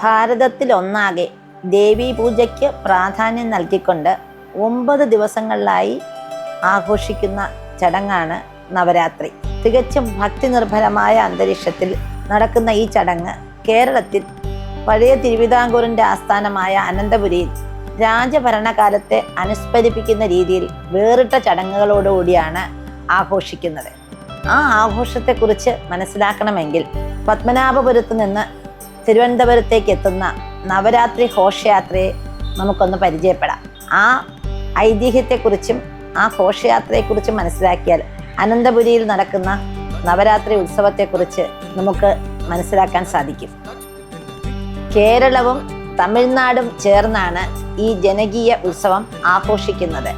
ഭാരതത്തിൽ ഒന്നാകെ ദേവീ പൂജയ്ക്ക് പ്രാധാന്യം നൽകിക്കൊണ്ട് ഒമ്പത് ദിവസങ്ങളിലായി ആഘോഷിക്കുന്ന ചടങ്ങാണ് നവരാത്രി. തികച്ചും ഭക്തി നിർഭരമായ അന്തരീക്ഷത്തിൽ നടക്കുന്ന ഈ ചടങ്ങ് കേരളത്തിൽ പഴയ തിരുവിതാംകൂറിന്റെ ആസ്ഥാനമായ അനന്തപുരിയിൽ രാജഭരണകാലത്തെ അനുസ്മരിപ്പിക്കുന്ന രീതിയിൽ വേറിട്ട ചടങ്ങുകളോടുകൂടിയാണ് ആഘോഷിക്കുന്നത്. ആ ആഘോഷത്തെക്കുറിച്ച് മനസ്സിലാക്കണമെങ്കിൽ പത്മനാഭപുരത്ത് നിന്ന് തിരുവനന്തപുരത്തേക്ക് എത്തുന്ന നവരാത്രി ഘോഷയാത്രയെ നമുക്കൊന്ന് പരിചയപ്പെടാം. ആ ഐതിഹ്യത്തെക്കുറിച്ചും ആ ഘോഷയാത്രയെക്കുറിച്ചും മനസ്സിലാക്കിയാൽ അനന്തപുരിയിൽ നടക്കുന്ന നവരാത്രി ഉത്സവത്തെക്കുറിച്ച് നമുക്ക് മനസ്സിലാക്കാൻ സാധിക്കും. കേരളവും തമിഴ്നാടും ചേർന്നാണ് ഈ ജനകീയ ഉത്സവം ആഘോഷിക്കുന്നത്.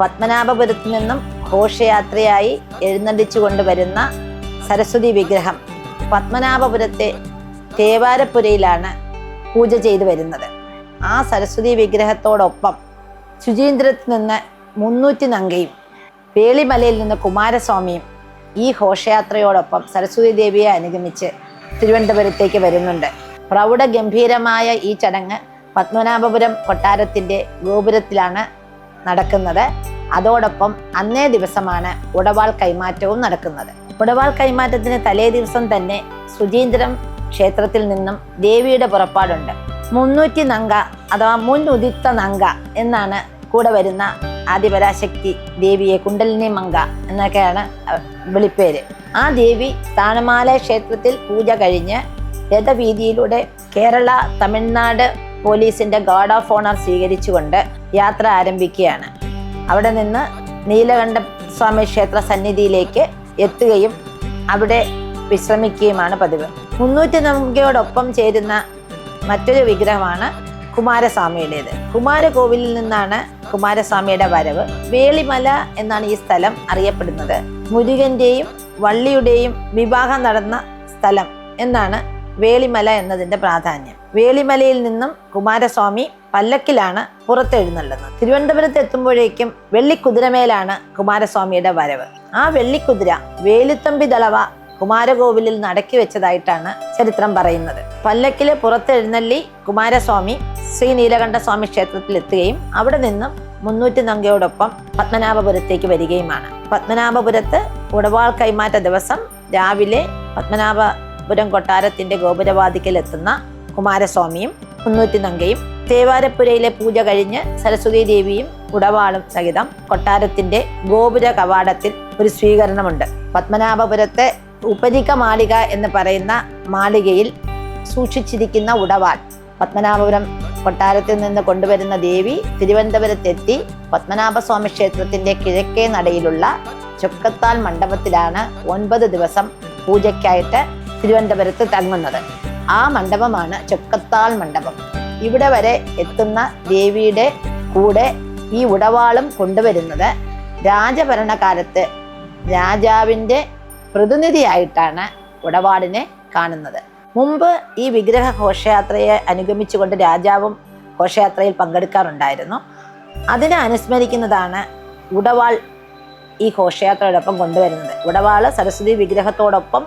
പത്മനാഭപുരത്ത് നിന്നും ഘോഷയാത്രയായി എഴുന്നള്ളിച്ചു കൊണ്ടുവരുന്ന സരസ്വതി വിഗ്രഹം പത്മനാഭപുരത്തെ തേവാരപ്പുരയിലാണ് പൂജ ചെയ്തു വരുന്നത്. ആ സരസ്വതി വിഗ്രഹത്തോടൊപ്പം ശുചീന്ദ്രത്തിൽ നിന്ന് മുന്നൂറ്റി നങ്കയും വേളിമലയിൽ നിന്ന് കുമാരസ്വാമിയും ഈ ഘോഷയാത്രയോടൊപ്പം സരസ്വതി ദേവിയെ അനുഗമിച്ച് തിരുവനന്തപുരത്തേക്ക് വരുന്നുണ്ട്. പ്രൗഢഗംഭീരമായ ഈ ചടങ്ങ് പത്മനാഭപുരം കൊട്ടാരത്തിന്റെ ഗോപുരത്തിലാണ് നടക്കുന്നത്. അതോടൊപ്പം അന്നേ ദിവസമാണ് ഉടവാൾ കൈമാറ്റവും നടക്കുന്നത്. ഉടവാൾ കൈമാറ്റത്തിന് തലേ ദിവസം തന്നെ സുചീന്ദ്രം ക്ഷേത്രത്തിൽ നിന്നും ദേവിയുടെ പുറപ്പാടുണ്ട്. മുന്നൂറ്റി നങ്ക അഥവാ മുൻ ഉദിത്ത നങ്ക എന്നാണ് കൂടെ വരുന്ന ആദിപരാശക്തി ദേവിയെ കുണ്ടലിനി മങ്ക എന്നൊക്കെയാണ് വിളിപ്പേര്. ആ ദേവി സ്ഥാനമാല ക്ഷേത്രത്തിൽ പൂജ കഴിഞ്ഞ് രഥവീതിയിലൂടെ കേരള തമിഴ്നാട് പോലീസിന്റെ ഗാർഡ് ഓഫ് ഓണർ സ്വീകരിച്ചുകൊണ്ട് യാത്ര ആരംഭിക്കുകയാണ്. അവിടെ നിന്ന് നീലകണ്ഠ സ്വാമി ക്ഷേത്ര സന്നിധിയിലേക്ക് എത്തുകയും അവിടെ വിശ്രമിക്കുകയുമാണ് പതിവ്. മുന്നൂറ്റി നമുക്കയോടൊപ്പം ചേരുന്ന മറ്റൊരു വിഗ്രഹമാണ് കുമാരസ്വാമിയുടേത്. കുമാരകോവിലിൽ നിന്നാണ് കുമാരസ്വാമിയുടെ വരവ്. വേളിമല എന്നാണ് ഈ സ്ഥലം അറിയപ്പെടുന്നത്. മുരുകന്റെയും വള്ളിയുടെയും വിവാഹം നടന്ന സ്ഥലം എന്നാണ് വേളിമല എന്നതിന്റെ പ്രാധാന്യം. വേളിമലയിൽ നിന്നും കുമാരസ്വാമി പല്ലക്കിലാണ് പുറത്തെഴുന്നള്ളത് തിരുവനന്തപുരത്ത് എത്തുമ്പോഴേക്കും വെള്ളിക്കുതിരമേലാണ് കുമാരസ്വാമിയുടെ വരവ്. ആ വെള്ളിക്കുതിര വേലുത്തമ്പി ദളവ കുമാരകോവിലിൽ നടക്കി വെച്ചതായിട്ടാണ് ചരിത്രം പറയുന്നത്. പല്ലക്കിലെ പുറത്തെഴുന്നള്ളി കുമാരസ്വാമി ശ്രീ നീലകണ്ഠസ്വാമി ക്ഷേത്രത്തിൽ എത്തുകയും അവിടെ നിന്നും മുന്നൂറ്റി നങ്കയോടൊപ്പം പത്മനാഭപുരത്തേക്ക് വരികയുമാണ്. പത്മനാഭപുരത്ത് ഉടവാൾ കൈമാറ്റ ദിവസം രാവിലെ പത്മനാഭപുരം കൊട്ടാരത്തിന്റെ ഗോപുരവാതിക്കൽ എത്തുന്ന കുമാരസ്വാമിയും മുന്നൂറ്റി നങ്കയും തേവാരപ്പുരയിലെ പൂജ കഴിഞ്ഞ് സരസ്വതി ദേവിയും ഉടവാളും സഹിതം കൊട്ടാരത്തിന്റെ ഗോപുര കവാടത്തിൽ ഒരു സ്വീകരണമുണ്ട്. പത്മനാഭപുരത്തെ ഉപരിക മാളിക എന്ന് പറയുന്ന മാളികയിൽ സൂക്ഷിച്ചിരിക്കുന്ന ഉടവാൾ. പത്മനാഭപുരം കൊട്ടാരത്തിൽ നിന്ന് കൊണ്ടുവരുന്ന ദേവി തിരുവനന്തപുരത്തെത്തി പത്മനാഭസ്വാമി ക്ഷേത്രത്തിന്റെ കിഴക്കേ നടയിലുള്ള ചൊക്കത്താൽ മണ്ഡപത്തിലാണ് ഒൻപത് ദിവസം പൂജയ്ക്കായിട്ട് തിരുവനന്തപുരത്ത് തങ്ങുന്നത്. ആ മണ്ഡപമാണ് ചൊക്കത്താൽ മണ്ഡപം. ഇവിടെ വരെ എത്തുന്ന ദേവിയുടെ കൂടെ ഈ ഉടവാളും കൊണ്ടുവരുന്നത് രാജഭരണകാലത്ത് രാജാവിന്റെ പ്രതിനിധിയായിട്ടാണ് ഉടവാടിനെ കാണുന്നത്. മുമ്പ് ഈ വിഗ്രഹ ഘോഷയാത്രയെ അനുഗമിച്ചുകൊണ്ട് രാജാവും ഘോഷയാത്രയിൽ പങ്കെടുക്കാറുണ്ടായിരുന്നു. അതിനെ അനുസ്മരിക്കുന്നതാണ് ഉടവാൾ ഈ ഘോഷയാത്രയോടൊപ്പം കൊണ്ടുവരുന്നത്. ഉടവാൾ സരസ്വതി വിഗ്രഹത്തോടൊപ്പം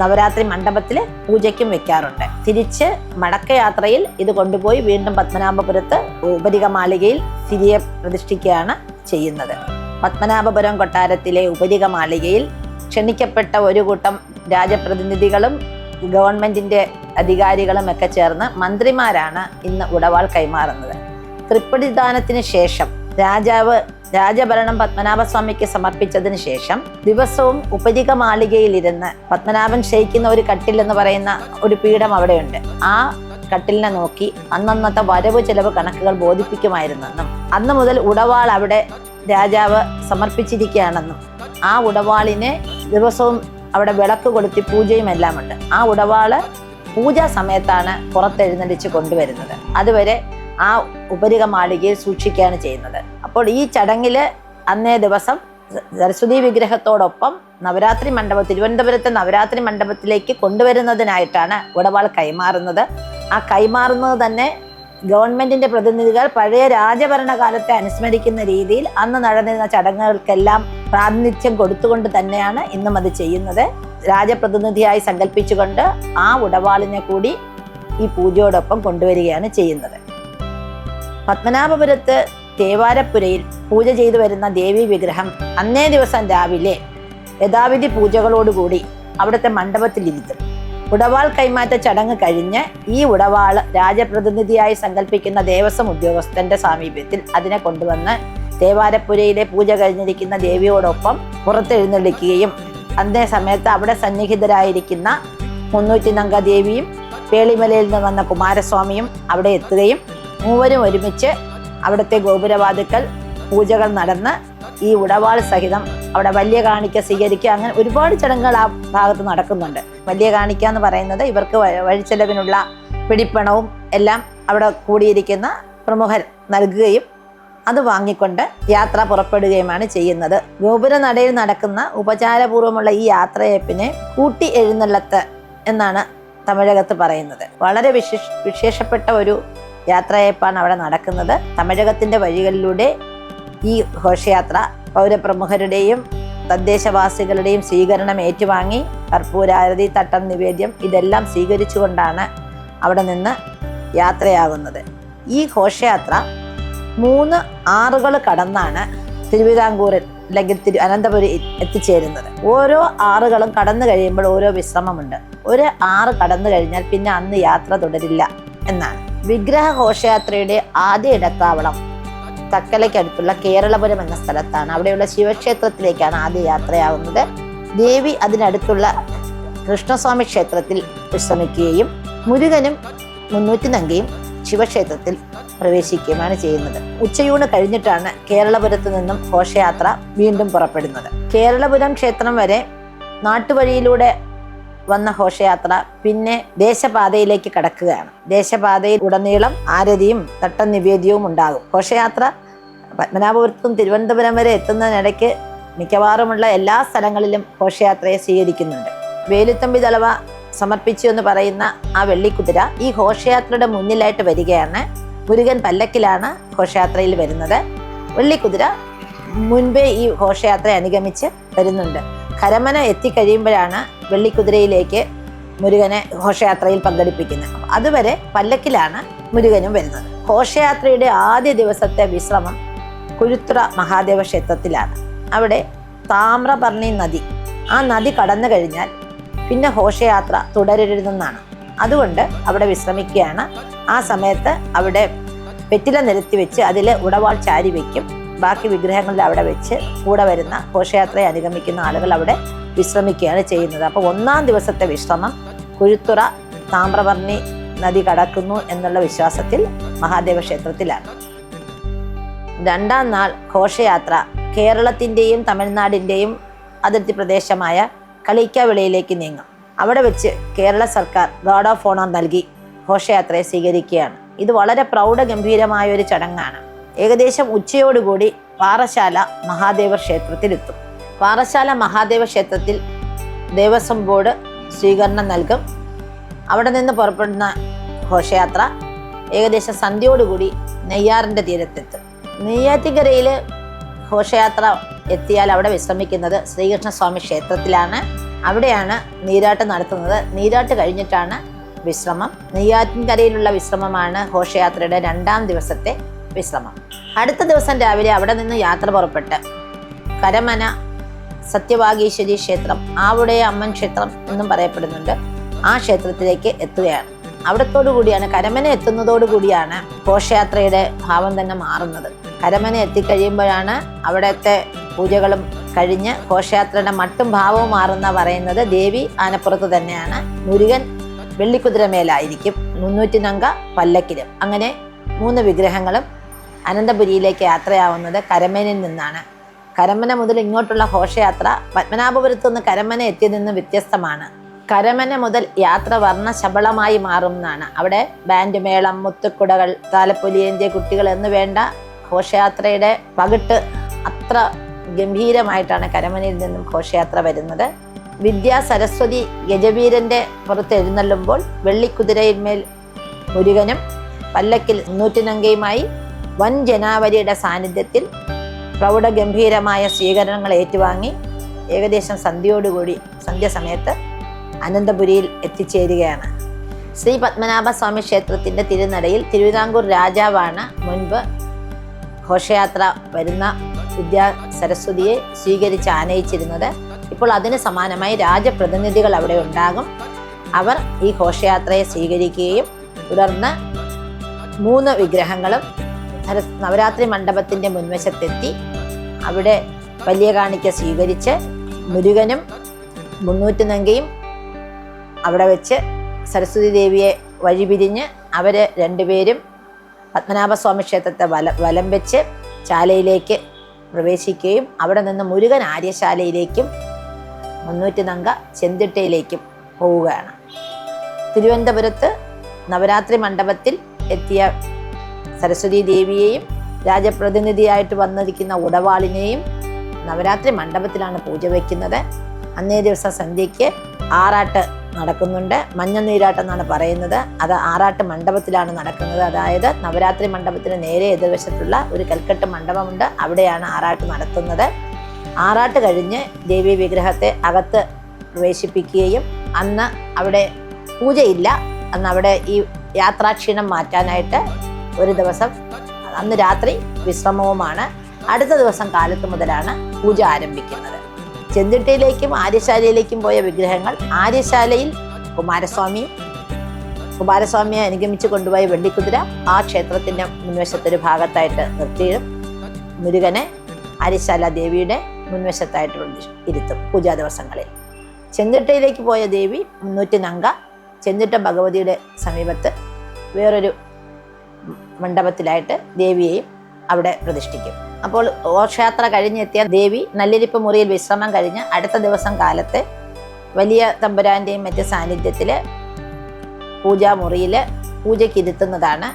നവരാത്രി മണ്ഡപത്തിൽ പൂജയ്ക്കും വെക്കാറുണ്ട്. തിരിച്ച് മടക്കയാത്രയിൽ ഇത് കൊണ്ടുപോയി വീണ്ടും പത്മനാഭപുരത്ത് ഉപരിക മാളികയിൽ തിരികെ പ്രതിഷ്ഠിക്കുകയാണ് ചെയ്യുന്നത്. പത്മനാഭപുരം കൊട്ടാരത്തിലെ ഉപരിക മാളികയിൽ ക്ഷണിക്കപ്പെട്ട ഒരു കൂട്ടം രാജപ്രതിനിധികളും ഗവൺമെന്റിന്റെ അധികാരികളും ഒക്കെ ചേർന്ന് മന്ത്രിമാരാണ് ഇന്ന് ഉടവാൾ കൈമാറുന്നത്. തൃപ്പടിദാനത്തിന് ശേഷം രാജാവ് രാജഭരണം പത്മനാഭസ്വാമിക്ക് സമർപ്പിച്ചതിന് ശേഷം ദിവസവും ഉപരിക മാളികയിലിരുന്ന് പത്മനാഭൻ ശയിക്കുന്ന ഒരു കട്ടിൽ എന്ന് പറയുന്ന ഒരു പീഠം അവിടെയുണ്ട്. ആ കട്ടിലിനെ നോക്കി അന്നന്നത്തെ വരവ് ചെലവ് കണക്കുകൾ ബോധിപ്പിക്കുമായിരുന്നെന്നും അന്ന് മുതൽ ഉടവാൾ അവിടെ രാജാവ് സമർപ്പിച്ചിരിക്കുകയാണെന്നും. ആ ഉടവാളിനെ ദിവസവും അവിടെ വിളക്ക് കൊളുത്തി പൂജയും എല്ലാം ഉണ്ട് ആ ഉടവാൾ പൂജാ സമയത്താണ് പുറത്തെഴുന്നള്ളിച്ച് കൊണ്ടുവരുന്നത്. അതുവരെ ആ ഉപരിക മാളികയിൽ സൂക്ഷിക്കുകയാണ് ചെയ്യുന്നത്. അപ്പോൾ ഈ ചടങ്ങിൽ അന്നേ ദിവസം സരസ്വതി വിഗ്രഹത്തോടൊപ്പം നവരാത്രി മണ്ഡപം തിരുവനന്തപുരത്തെ നവരാത്രി മണ്ഡപത്തിലേക്ക് കൊണ്ടുവരുന്നതിനായിട്ടാണ് ഉടവാൾ കൈമാറുന്നത്. ആ കൈമാറുന്നത് തന്നെ ഗവൺമെന്റിന്റെ പ്രതിനിധികൾ പഴയ രാജഭരണകാലത്തെ അനുസ്മരിക്കുന്ന രീതിയിൽ അന്ന് നടന്നിരുന്ന ചടങ്ങുകൾക്കെല്ലാം പ്രാതിനിധ്യം കൊടുത്തുകൊണ്ട് തന്നെയാണ് ഇന്നും അത് ചെയ്യുന്നത്. രാജപ്രതിനിധിയായി സങ്കല്പിച്ചുകൊണ്ട് ആ ഉടവാളിനെ കൂടി ഈ പൂജയോടൊപ്പം കൊണ്ടുവരികയാണ് ചെയ്യുന്നത്. പത്മനാഭപുരത്ത് തേവാരപ്പുരയിൽ പൂജ ചെയ്തു വരുന്ന ദേവി വിഗ്രഹം അന്നേ ദിവസം രാവിലെ യഥാവിധി പൂജകളോടുകൂടി അവിടുത്തെ മണ്ഡപത്തിലിരുത്തും ഉടവാൾ കൈമാറ്റ ചടങ്ങ് കഴിഞ്ഞ് ഈ ഉടവാൾ രാജപ്രതിനിധിയായി സങ്കല്പിക്കുന്ന ദേവസ്വം ഉദ്യോഗസ്ഥന്റെ സാമീപ്യത്തിൽ അതിനെ കൊണ്ടുവന്ന് ദേവാലപ്പുരയിലെ പൂജ കഴിഞ്ഞിരിക്കുന്ന ദേവിയോടൊപ്പം പുറത്തെഴുന്നള്ളിക്കുകയും അതേ സമയത്ത് അവിടെ സന്നിഹിതരായിരിക്കുന്ന മുന്നൂറ്റി നങ്ക ദേവിയും പേളിമലയിൽ നിന്ന് വന്ന കുമാരസ്വാമിയും അവിടെ എത്തുകയും മൂവരും ഒരുമിച്ച് അവിടുത്തെ ഗോപുരവാതുക്കൽ പൂജകൾ നടന്ന് ഈ ഉടവാൾ സഹിതം അവിടെ വലിയ കാണിക്ക സ്വീകരിക്കുക അങ്ങനെ ഒരുപാട് ചടങ്ങുകൾ ആ ഭാഗത്ത് നടക്കുന്നുണ്ട്. വലിയ കാണിക്ക എന്ന് പറയുന്നത് ഇവർക്ക് വഴിച്ചെലവിനുള്ള പിടിപ്പണവും എല്ലാം അവിടെ കൂടിയിരിക്കുന്ന പ്രമുഖർ നൽകുകയും അത് വാങ്ങിക്കൊണ്ട് യാത്ര പുറപ്പെടുകയുമാണ് ചെയ്യുന്നത്. ഗോപുര നടയിൽ നടക്കുന്ന ഉപചാരപൂർവമുള്ള ഈ യാത്രയപ്പിനെ കൂട്ടി എഴുന്നള്ളത്ത് എന്നാണ് തമിഴകത്ത് പറയുന്നത്. വളരെ വിശേഷ വിശേഷപ്പെട്ട ഒരു യാത്രയപ്പാണ് അവിടെ നടക്കുന്നത്. തമിഴകത്തിന്റെ വഴികളിലൂടെ ഈ ഘോഷയാത്ര പൗരപ്രമുഖരുടെയും തദ്ദേശവാസികളുടെയും സ്വീകരണം ഏറ്റുവാങ്ങി കർപ്പൂരാരതി തട്ടം നിവേദ്യം ഇതെല്ലാം സ്വീകരിച്ചുകൊണ്ടാണ് അവിടെ നിന്ന് യാത്രയാകുന്നത്. ഈ ഘോഷയാത്ര മൂന്ന് ആറുകൾ കടന്നാണ് തിരുവിതാംകൂറിൽ അല്ലെങ്കിൽ തിരു അനന്തപുരി എത്തിച്ചേരുന്നത്. ഓരോ ആറുകളും കടന്നു കഴിയുമ്പോൾ ഓരോ വിശ്രമമുണ്ട്. ഒരു ആറ് കടന്നു കഴിഞ്ഞാൽ പിന്നെ അന്ന് യാത്ര തുടരില്ല എന്നാണ്. വിഗ്രഹ ഘോഷയാത്രയുടെ ആദ്യ ഇടത്താവളം തക്കലയ്ക്കടുത്തുള്ള കേരളപുരം എന്ന സ്ഥലത്താണ്. അവിടെയുള്ള ശിവക്ഷേത്രത്തിലേക്കാണ് ആദ്യ യാത്രയാവുന്നത്. ദേവി അതിനടുത്തുള്ള കൃഷ്ണസ്വാമി ക്ഷേത്രത്തിൽ വിശ്രമിക്കുകയും മുരുകനും മുന്നൂറ്റി നങ്കയും ശിവക്ഷേത്രത്തിൽ പ്രവേശിക്കുകയുമാണ് ചെയ്യുന്നത്. ഉച്ചയൂണ് കഴിഞ്ഞിട്ടാണ് കേരളപുരത്ത് നിന്നും ഘോഷയാത്ര വീണ്ടും പുറപ്പെടുന്നത്. കേരളപുരം ക്ഷേത്രം വരെ നാട്ടുവഴിയിലൂടെ വന്ന ഘോഷയാത്ര പിന്നെ ദേശപാതയിലേക്ക് കടക്കുകയാണ്. ദേശപാതയിൽ ഉടനീളം ആരതിയും തട്ടം നിവേദ്യവും ഉണ്ടാകും. ഘോഷയാത്ര പത്മനാഭപുരത്തും തിരുവനന്തപുരം വരെ എത്തുന്നതിനിടയ്ക്ക് മിക്കവാറുമുള്ള എല്ലാ സ്ഥലങ്ങളിലും ഘോഷയാത്രയെ സ്വീകരിക്കുന്നുണ്ട്. വേലുത്തമ്പി തലവ സമർപ്പിച്ചു എന്ന് പറയുന്ന ആ വെള്ളിക്കുതിര ഈ ഘോഷയാത്രയുടെ മുന്നിലായിട്ട് വരികയാണ്. മുരുകൻ പല്ലക്കിലാണ് ഘോഷയാത്രയിൽ വരുന്നത്. വെള്ളിക്കുതിര മുൻപേ ഈ ഘോഷയാത്ര അനുഗമിച്ച് വരുന്നുണ്ട്. കരമന എത്തിക്കഴിയുമ്പോഴാണ് വെള്ളിക്കുതിരയിലേക്ക് മുരുകനെ ഘോഷയാത്രയിൽ പങ്കെടുപ്പിക്കുന്നത്. അതുവരെ പല്ലക്കിലാണ് മുരുകനും വരുന്നത്. ഘോഷയാത്രയുടെ ആദ്യ ദിവസത്തെ വിശ്രമം കുരുത്ര മഹാദേവ ക്ഷേത്രത്തിലാണ്. അവിടെ താമ്രപർണി നദി. ആ നദി കടന്നു കഴിഞ്ഞാൽ പിന്നെ ഘോഷയാത്ര തുടരരുതെന്നാണ്. അതുകൊണ്ട് അവിടെ വിശ്രമിക്കുകയാണ്. ആ സമയത്ത് അവിടെ പെറ്റില നിരത്തി വെച്ച് അതിൽ ഉടവാൾ ചാരി വെക്കും ബാക്കി വിഗ്രഹങ്ങളിൽ അവിടെ വെച്ച് കൂടെ വരുന്ന ഘോഷയാത്രയെ അനുഗമിക്കുന്ന ആളുകൾ അവിടെ വിശ്രമിക്കുകയാണ് ചെയ്യുന്നത്. അപ്പോൾ ഒന്നാം ദിവസത്തെ വിശ്രമം കുഴുത്തുറ താമ്രവർണി നദി കടക്കുന്നു എന്നുള്ള വിശ്വാസത്തിൽ മഹാദേവ ക്ഷേത്രത്തിലാണ്. രണ്ടാം നാൾ ഘോഷയാത്ര കേരളത്തിന്റെയും തമിഴ്നാടിന്റെയും അതിർത്തി പ്രദേശമായ കളിക്കവിളയിലേക്ക് നീങ്ങും. അവിടെ വെച്ച് കേരള സർക്കാർ ഗാർഡ് ഓഫ് ഓണർ നൽകി ഘോഷയാത്രയെ സ്വീകരിക്കുകയാണ്. ഇത് വളരെ പ്രൗഢഗംഭീരമായ ഒരു ചടങ്ങാണ്. ഏകദേശം ഉച്ചയോടുകൂടി പാറശാല മഹാദേവ ക്ഷേത്രത്തിലെത്തും. പാറശാല മഹാദേവ ക്ഷേത്രത്തിൽ ദേവസ്വം ബോർഡ് സ്വീകരണം നൽകും. അവിടെ നിന്ന് പുറപ്പെടുന്ന ഘോഷയാത്ര ഏകദേശം സന്ധ്യയോടുകൂടി നെയ്യാറിന്റെ തീരത്തെത്തും. നെയ്യാറ്റിക്കരയിൽ ഘോഷയാത്ര എത്തിയാൽ അവിടെ വിശ്രമിക്കുന്നത് ശ്രീകൃഷ്ണസ്വാമി ക്ഷേത്രത്തിലാണ്. അവിടെയാണ് നീരാട്ട് നടത്തുന്നത്. നീരാട്ട് കഴിഞ്ഞിട്ടാണ് വിശ്രമം. നെയ്യാറ്റിൻകരയിലുള്ള വിശ്രമമാണ് ഘോഷയാത്രയുടെ രണ്ടാം ദിവസത്തെ വിശ്രമം. അടുത്ത ദിവസം രാവിലെ അവിടെ നിന്ന് യാത്ര പുറപ്പെട്ട് കരമന സത്യവാഗീശ്വരി ക്ഷേത്രം ആവുടെ അമ്മൻ ക്ഷേത്രം എന്നും പറയപ്പെടുന്നുണ്ട്. ആ ക്ഷേത്രത്തിലേക്ക് എത്തുകയാണ്. അവിടത്തോടു കൂടിയാണ് കരമന എത്തുന്നതോടു കൂടിയാണ് ഘോഷയാത്രയുടെ ഭാവം തന്നെ മാറുന്നത്. കരമന എത്തിക്കഴിയുമ്പോഴാണ് അവിടത്തെ പൂജകളും കഴിഞ്ഞ് ഘോഷയാത്രയുടെ മട്ടും ഭാവവും മാറുന്ന പറയുന്നത് ദേവി ആനപ്പുറത്ത് തന്നെയാണ്. മുരുകൻ വെള്ളിക്കുതിരമേലായിരിക്കും. മുന്നൂറ്റി നങ്ക പല്ലക്കിലും. അങ്ങനെ മൂന്ന് വിഗ്രഹങ്ങളും അനന്തപുരിയിലേക്ക് യാത്രയാവുന്നത് കരമനയിൽ നിന്നാണ്. കരമന മുതൽ ഇങ്ങോട്ടുള്ള ഘോഷയാത്ര പത്മനാഭപുരത്ത് നിന്ന് കരമന എത്തിയതിൽ നിന്ന് വ്യത്യസ്തമാണ്. കരമന മുതൽ യാത്ര വർണ ശബളമായി മാറും എന്നാണ് അവിടെ ബാൻഡ് മേളം മുത്തുക്കുടകൾ താലപ്പൊലിയേന്തിയ കുട്ടികൾ എന്ന് വേണ്ട ഘോഷയാത്രയുടെ പകിട്ട് അത്ര ഗംഭീരമായിട്ടാണ് കരമനയിൽ നിന്നും ഘോഷയാത്ര വരുന്നത്. വിദ്യാ സരസ്വതി ഗജവീരന്റെ പുറത്ത് എഴുന്നള്ളുമ്പോൾ വെള്ളിക്കുതിരയിന്മേൽ മുരുകനും പല്ലക്കിൽ നൂറ്റിനങ്കയുമായി വൻ ജനാവലിയുടെ സാന്നിധ്യത്തിൽ പ്രൗഢഗംഭീരമായ സ്വീകരണങ്ങൾ ഏറ്റുവാങ്ങി ഏകദേശം സന്ധ്യയോടുകൂടി സന്ധ്യ സമയത്ത് അനന്തപുരിയിൽ എത്തിച്ചേരുകയാണ്. ശ്രീ പത്മനാഭസ്വാമി ക്ഷേത്രത്തിന്റെ തിരുനടയിൽ തിരുവിതാംകൂർ രാജാവാണ് മുൻപ് ഘോഷയാത്ര വരുന്ന വിദ്യാ സരസ്വതിയെ സ്വീകരിച്ച് ആനയിച്ചിരുന്നത്. ഇപ്പോൾ അതിന് സമാനമായി രാജപ്രതിനിധികൾ അവിടെ ഉണ്ടാകും. അവർ ഈ ഘോഷയാത്രയെ സ്വീകരിക്കുകയും തുടർന്ന് മൂന്ന് വിഗ്രഹങ്ങളും നവരാത്രി മണ്ഡപത്തിന്റെ മുൻവശത്തെത്തി അവിടെ വലിയ കാണിക്ക സ്വീകരിച്ച് മുരുകനും മുന്നൂറ്റി നങ്കയും അവിടെ വെച്ച് സരസ്വതി ദേവിയെ വഴിപിരിഞ്ഞ് അവർ രണ്ടുപേരും പത്മനാഭസ്വാമി ക്ഷേത്രത്തെ വല വലം വെച്ച് ശാലയിലേക്ക് പ്രവേശിക്കുകയും അവിടെ നിന്ന് മുരുകൻ ആര്യശാലയിലേക്കും മുന്നൂറ്റി നങ്ക ചെന്തിട്ടയിലേക്കും പോവുകയാണ്. തിരുവനന്തപുരത്ത് നവരാത്രി മണ്ഡപത്തിൽ എത്തിയ സരസ്വതി ദേവിയെയും രാജപ്രതിനിധിയായിട്ട് വന്നിരിക്കുന്ന ഉടവാളിനെയും നവരാത്രി മണ്ഡപത്തിലാണ് പൂജ വയ്ക്കുന്നത് അന്നേ ദിവസം സന്ധ്യയ്ക്ക് ആറാട്ട് നടക്കുന്നുണ്ട്. മഞ്ഞ നീരാട്ടം എന്നാണ് പറയുന്നത്. അത് ആറാട്ട് മണ്ഡപത്തിലാണ് നടക്കുന്നത്. അതായത് നവരാത്രി മണ്ഡപത്തിന് നേരെ എതിർവശത്തുള്ള ഒരു കൽക്കെട്ട് മണ്ഡപമുണ്ട്. അവിടെയാണ് ആറാട്ട് നടത്തുന്നത്. ആറാട്ട് കഴിഞ്ഞ് ദേവി വിഗ്രഹത്തെ അകത്ത് പ്രവേശിപ്പിക്കുകയും അന്ന് അവിടെ പൂജയില്ല. അന്ന് അവിടെ ഈ യാത്രാക്ഷീണം മാറ്റാനായിട്ട് ഒരു ദിവസം. അന്ന് രാത്രി വിശ്രമവുമാണ്. അടുത്ത ദിവസം കാലത്ത് മുതലാണ് പൂജ ആരംഭിക്കുന്നത്. ചെന്തിട്ടയിലേക്കും ആര്യശാലയിലേക്കും പോയ വിഗ്രഹങ്ങൾ ആര്യശാലയിൽ കുമാരസ്വാമി കുമാരസ്വാമിയെ അനുഗമിച്ച് കൊണ്ടുപോയ വെള്ളിക്കുതിര ആ ക്ഷേത്രത്തിന്റെ മുൻവശത്തൊരു ഭാഗത്തായിട്ട് നിർത്തിയിടും. മുരുകനെ ആര്യശാല ദേവിയുടെ മുൻവശത്തായിട്ട് ഇരുത്തും പൂജാ ദിവസങ്ങളിൽ. ചെന്തിട്ടയിലേക്ക് പോയ ദേവി മുന്നൂറ്റി നങ്ക ചെന്തിട്ട ഭഗവതിയുടെ സമീപത്ത് വേറൊരു മണ്ഡപത്തിലായിട്ട് ദേവിയെയും അവിടെ പ്രതിഷ്ഠിക്കും. അപ്പോൾ ഘോഷയാത്ര കഴിഞ്ഞെത്തിയ ദേവി നല്ലിരിപ്പ് മുറിയിൽ വിശ്രമം കഴിഞ്ഞ് അടുത്ത ദിവസം കാലത്ത് വലിയ തമ്പുരാന്റെയും മറ്റ് സാന്നിധ്യത്തിൽ പൂജാമുറിയിൽ പൂജയ്ക്ക് ഇരുത്തുന്നതാണ്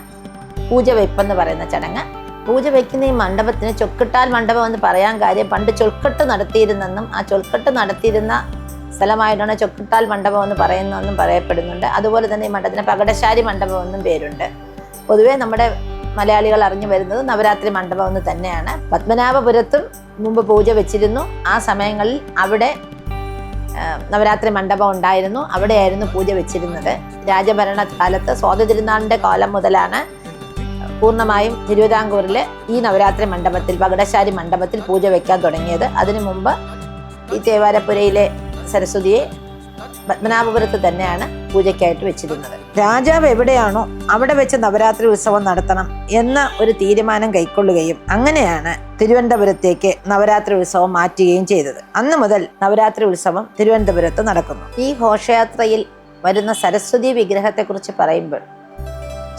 പൂജ വെപ്പെന്ന് പറയുന്ന ചടങ്ങ്. പൂജ വയ്ക്കുന്ന ഈ മണ്ഡപത്തിന് ചൊക്കിട്ടാൽ മണ്ഡപം എന്ന് പറയാൻ കാര്യം പണ്ട് ചൊൽക്കെട്ട് നടത്തിയിരുന്നെന്നും ആ ചൊൽക്കെട്ട് നടത്തിയിരുന്ന സ്ഥലമായിട്ടാണ് ചൊക്കിട്ടാൽ മണ്ഡപം എന്ന് പറയുന്നതെന്നും പറയപ്പെടുന്നുണ്ട്. അതുപോലെ തന്നെ ഈ മണ്ഡപത്തിന് പകടശാരി മണ്ഡപം എന്നും പേരുണ്ട്. പൊതുവേ നമ്മുടെ മലയാളികൾ അറിഞ്ഞു വരുന്നത് നവരാത്രി മണ്ഡപം എന്ന് തന്നെയാണ്. പത്മനാഭപുരത്തും മുമ്പ് പൂജ വെച്ചിരുന്നു. ആ സമയങ്ങളിൽ അവിടെ നവരാത്രി മണ്ഡപം ഉണ്ടായിരുന്നു. അവിടെയായിരുന്നു പൂജ വെച്ചിരുന്നത്. രാജഭരണ കാലത്ത് സ്വാതി തിരുനാളിന്റെ കാലം മുതലാണ് പൂർണമായും തിരുവിതാംകൂറിൽ ഈ നവരാത്രി മണ്ഡപത്തിൽ പകടശാരി മണ്ഡപത്തിൽ പൂജ വയ്ക്കാൻ തുടങ്ങിയത്. അതിനു മുമ്പ് ഈ തേവാരപ്പുരയിലെ സരസ്വതിയെ പത്മനാഭപുരത്ത് തന്നെയാണ് പൂജയ്ക്കായിട്ട് വെച്ചിരുന്നത്. രാജാവ് എവിടെയാണോ അവിടെ വെച്ച് നവരാത്രി ഉത്സവം നടത്തണം എന്ന ഒരു തീരുമാനം കൈക്കൊള്ളുകയും അങ്ങനെയാണ് തിരുവനന്തപുരത്തേക്ക് നവരാത്രി ഉത്സവം മാറ്റുകയും ചെയ്തത്. അന്നു മുതൽ നവരാത്രി ഉത്സവം തിരുവനന്തപുരത്ത് നടക്കുന്നു. ഈ ഘോഷയാത്രയിൽ വരുന്ന സരസ്വതി വിഗ്രഹത്തെക്കുറിച്ച് പറയുമ്പോൾ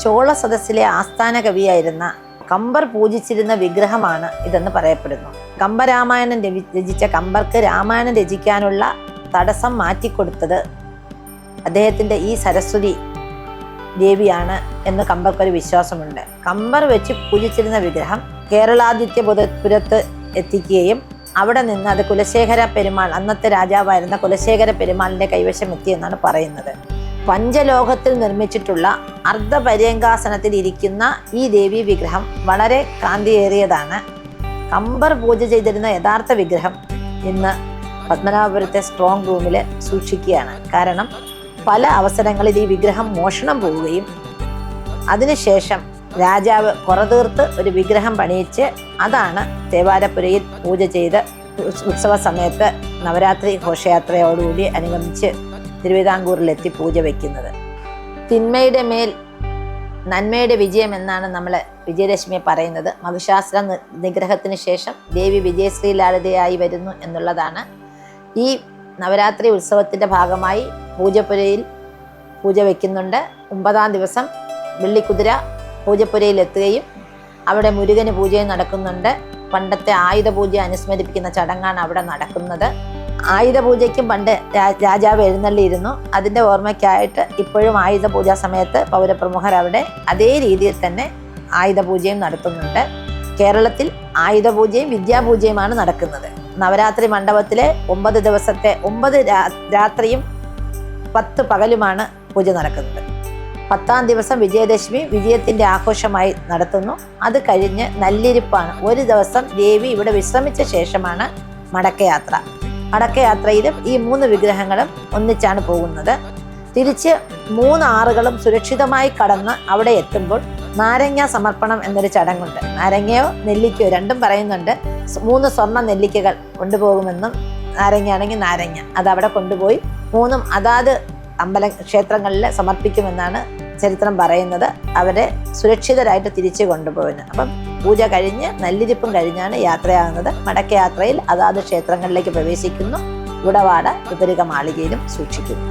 ചോള സദസ്സിലെ ആസ്ഥാന കവിയായിരുന്ന കമ്പർ പൂജിച്ചിരുന്ന വിഗ്രഹമാണ് ഇതെന്ന് പറയപ്പെടുന്നു. കമ്പരാമായണം രചിച്ച കമ്പർക്ക് രാമായണം രചിക്കാനുള്ള തടസ്സം മാറ്റിക്കൊടുത്തത് അദ്ദേഹത്തിന്റെ ഈ സരസ്വതി ദേവിയാണ് എന്ന് കമ്പർക്കൊരു വിശ്വാസമുണ്ട്. കമ്പർ വെച്ച് പൂജിച്ചിരുന്ന വിഗ്രഹം കേരളാദിത്യപുരത്ത് എത്തിക്കുകയും അവിടെ നിന്ന് അത് കുലശേഖര പെരുമാൾ അന്നത്തെ രാജാവായിരുന്ന കുലശേഖര പെരുമാളിന്റെ കൈവശം എത്തിയെന്നാണ് പറയുന്നത്. പഞ്ചലോകത്തിൽ നിർമ്മിച്ചിട്ടുള്ള അർദ്ധപര്യങ്കാസനത്തിൽ ഇരിക്കുന്ന ഈ ദേവി വിഗ്രഹം വളരെ കാന്തിയേറിയതാണ് കമ്പർ പൂജ ചെയ്തിരുന്ന യഥാർത്ഥ വിഗ്രഹം ഇന്ന് പത്മനാഭപുരത്തെ സ്ട്രോങ് റൂമിൽ സൂക്ഷിക്കുകയാണ്. കാരണം പല അവസരങ്ങളിൽ ഈ വിഗ്രഹം മോഷണം പോവുകയും അതിനുശേഷം രാജാവ് പുറതീർത്ത് ഒരു വിഗ്രഹം പണിയിച്ച് അതാണ് തേവാരപ്പുരയിൽ പൂജ ചെയ്ത് ഉത്സവ സമയത്ത് നവരാത്രി ഘോഷയാത്രയോടുകൂടി അനുഗമിച്ച് തിരുവിതാംകൂറിലെത്തി പൂജ വയ്ക്കുന്നത് തിന്മയുടെ മേൽ നന്മയുടെ വിജയം എന്നാണ് നമ്മൾ വിജയലക്ഷ്മിയെ പറയുന്നത്. മഹിഷാസുര നി- നിഗ്രഹത്തിന് ശേഷം ദേവി വിജയശ്രീലാളിതയായി വരുന്നു എന്നുള്ളതാണ്. ഈ നവരാത്രി ഉത്സവത്തിന്റെ ഭാഗമായി പൂജപ്പുരയിൽ പൂജ വയ്ക്കുന്നുണ്ട് ഒമ്പതാം ദിവസം വെള്ളിക്കുതിര പൂജപ്പുരയിൽ എത്തുകയും അവിടെ മുരുകന് പൂജയും നടക്കുന്നുണ്ട്. പണ്ടത്തെ ആയുധ പൂജ അനുസ്മരിപ്പിക്കുന്ന ചടങ്ങാണ് അവിടെ നടക്കുന്നത്. ആയുധ പൂജയ്ക്കും പണ്ട് രാജാവ് എഴുന്നള്ളിയിരുന്നു. അതിന്റെ ഓർമ്മയ്ക്കായിട്ട് ഇപ്പോഴും ആയുധ പൂജാ സമയത്ത് പൗരപ്രമുഖർ അവിടെ അതേ രീതിയിൽ തന്നെ ആയുധ പൂജയും നടത്തുന്നുണ്ട്. കേരളത്തിൽ ആയുധ പൂജയും വിദ്യാപൂജയുമാണ് നടക്കുന്നത്. നവരാത്രി മണ്ഡപത്തിലെ ഒമ്പത് ദിവസത്തെ ഒമ്പത് രാത്രിയും പത്ത് പകലുമാണ് പൂജ നടക്കുന്നത്. പത്താം ദിവസം വിജയദശമി വിജയത്തിന്റെ ആഘോഷമായി നടത്തുന്നു. അത് കഴിഞ്ഞ് നല്ലിരിപ്പാണ്. ഒരു ദിവസം ദേവി ഇവിടെ വിശ്രമിച്ച ശേഷമാണ് മടക്കയാത്ര. മടക്കയാത്രയിലും ഈ മൂന്ന് വിഗ്രഹങ്ങളും ഒന്നിച്ചാണ് പോകുന്നത്. തിരിച്ച് മൂന്ന് ആറുകളും സുരക്ഷിതമായി കടന്ന് അവിടെ എത്തുമ്പോൾ നാരങ്ങ സമർപ്പണം എന്നൊരു ചടങ്ങുണ്ട്. നാരങ്ങയോ നെല്ലിക്കയോ രണ്ടും പറയുന്നുണ്ട്. മൂന്ന് സ്വർണ നെല്ലിക്കകൾ കൊണ്ടുപോകുമെന്നും നാരങ്ങയാണെങ്കിൽ നാരങ്ങ. അത് അവിടെ കൊണ്ടുപോയി മൂന്നും അതാത് അമ്പല ക്ഷേത്രങ്ങളിൽ സമർപ്പിക്കുമെന്നാണ് ചരിത്രം പറയുന്നത്. അവരെ സുരക്ഷിതരായിട്ട് തിരിച്ചു കൊണ്ടുപോകുന്നത് അപ്പം പൂജ കഴിഞ്ഞ് നെല്ലിരിപ്പും കഴിഞ്ഞാണ് യാത്രയാകുന്നത്. മടക്കയാത്രയിൽ അതാത് ക്ഷേത്രങ്ങളിലേക്ക് പ്രവേശിക്കുന്നു. ഉടവാട വിപരീക മാളികയിലും സൂക്ഷിക്കുന്നു.